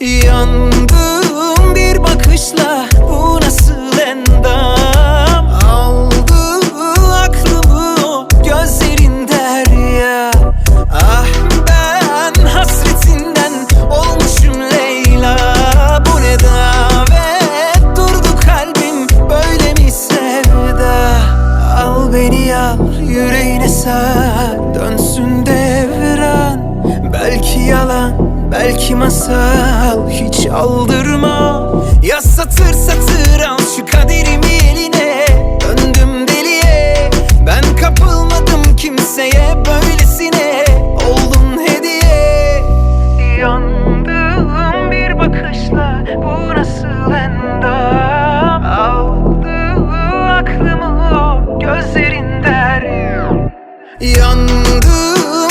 Yandım bir bakışla bu nasıl endam? Aldı aklımı o gözlerin derya. Ah ben hasretinden olmuşum Leyla. Bu ne davet? Durdu kalbim böyle mi sevda? Al beni al yüreğine sar. Dönsün devran Belki yalan Belki masal hiç aldırma. Ya satır satır al şu kaderimi eline. Döndüm deliye. Ben kapılmadım kimseye böylesine. Oldun hediye. Yandığım bir bakışla bu nasıl endam Aldı aklımı o gözlerin der Yandığım